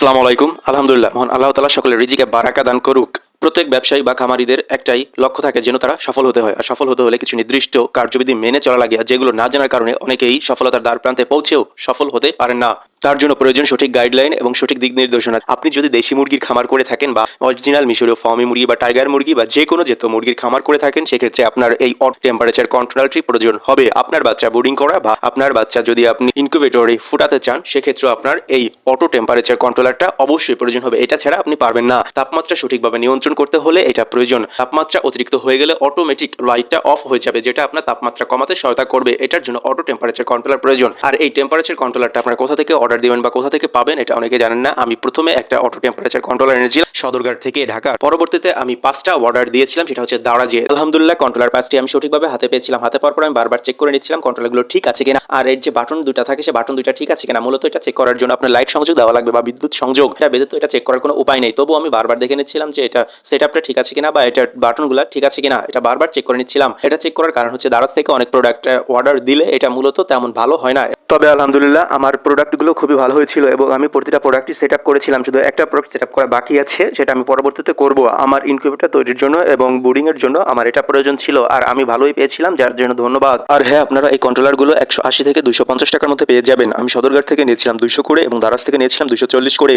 আসসালামু আলাইকুম। আলহামদুলিল্লাহ, মহান আল্লাহ তালা সকলের রিজিকে বারাকা দান করুক। প্রত্যেক ব্যবসায়ী বা খামারিদের একটাই লক্ষ্য থাকে যেন তারা সফল হতে হয়। আর সফল হতে হলে কিছু নির্দিষ্ট কার্যবিধি মেনে চলা লাগে। যেগুলো না জানার কারণে অনেকেই সফলতার দ্বার প্রান্তে পৌঁছেও সফল হতে পারেন না। তার জন্য প্রয়োজন সঠিক গাইডলাইন এবং সঠিক দিক নির্দেশনা। আপনি যদি দেশি মুরগির খামার করে থাকেন বা অরিজিনাল মিশরীয় ফার্মি মুরগি বা টাইগার মুরগি বা যে কোনো যেত মুরগির খামার করে থাকেন, সেক্ষেত্রে আপনার এই অট টেম্পারেচার কন্ট্রোলারটি প্রয়োজন হবে। আপনার বাচ্চা বোর্ডিং করা বা আপনার বাচ্চা যদি আপনি ইনকিউবেটরে ফুটাতে চান সেক্ষেত্রে আপনার এই অটো টেম্পারেচার কন্ট্রোলারটা অবশ্যই প্রয়োজন হবে। এটা ছাড়া আপনি পারবেন না। তাপমাত্রা সঠিকভাবে নিয়ন্ত্রণ করতে হলে এটা প্রয়োজন। তাপমাত্রা অতিরিক্ত হয়ে গেলে অটোমেটিক লাইটটা অফ হয়ে যাবে, যেটা আপনার তাপমাত্রা কমাতে সহায়তা করবে। এটার জন্য অটো টেম্পারেচার কন্ট্রোলার প্রয়োজন। আর এই টেম্পারেচার কন্ট্রোলারটা আপনার কোথা থেকে অর্ডার দিবেন বা কোথা থেকে পাবেন, এটা অনেকে জানেন না। আমি প্রথমে একটা অটো টেম্পারেচার কন্ট্রোলার এনেছিলাম সদরঘাট থেকে ঢাকা পরবর্তীতে আমি পাঁচটা অর্ডার দিয়েছিলাম, সেটা হচ্ছে দারাজে আলহামদুলিল্লাহ কন্ট্রোলার পাঁচটি আমি সঠিকভাবে হাতে পেয়েছিলাম। হাতে পাওয়ার পর আমি বারবার চেক করে নিচ্ছিলাম কন্ট্রোলারগুলো ঠিক আছে কিনা। আর এর যে বাটন দুটা থাকে সে বাটন দুইটা ঠিক আছে কিনা, মূলত এটা চেক করার জন্য আপনার লাইট সংযোগ দেওয়া লাগবে বা বিদ্যুৎ সংযোগ। এটা ব্যতীত এটা চেক করার কোনো উপায় নেই। তবু আমি বারবার দেখে নিচ্ছিলাম যে এটা সেট আপটা ঠিক আছে কিনা বা এটার বাটনগুলো ঠিক আছে কিনা, এটা বারবার চেক করে নিচ্ছিলাম। এটা চেক করার কারণ হচ্ছে দারাজ থেকে অনেক প্রোডাক্ট অর্ডার দিলে এটা মূলত তেমন ভালো হয় না। তবে আলহামদুলিল্লাহ, আমার প্রোডাক্টগুলো খুবই ভালো হয়েছিল এবং আমি প্রতিটা প্রোডাক্টই সেট আপ করেছিলাম। শুধু একটা প্রোডাক্ট সেট আপ করা বাকি আছে, সেটা আমি পরবর্তীতে করব। আমার ইনকিউবেটার তৈরির জন্য এবং বোর্ডিং এর জন্য আমার এটা প্রয়োজন ছিল। আর আমি ভালোই পেয়েছিলাম, যার জন্য ধন্যবাদ। আর হ্যাঁ আপনারা এই কন্ট্রোলারগুলো একশো আশি থেকে দুশো পঞ্চাশ টাকার মধ্যে পেয়ে যাবেন। আমি সদরঘাট থেকে নিয়েছিলাম দুইশো করে এবং দারাজ থেকে নিয়েছিলাম দুশো চল্লিশ করে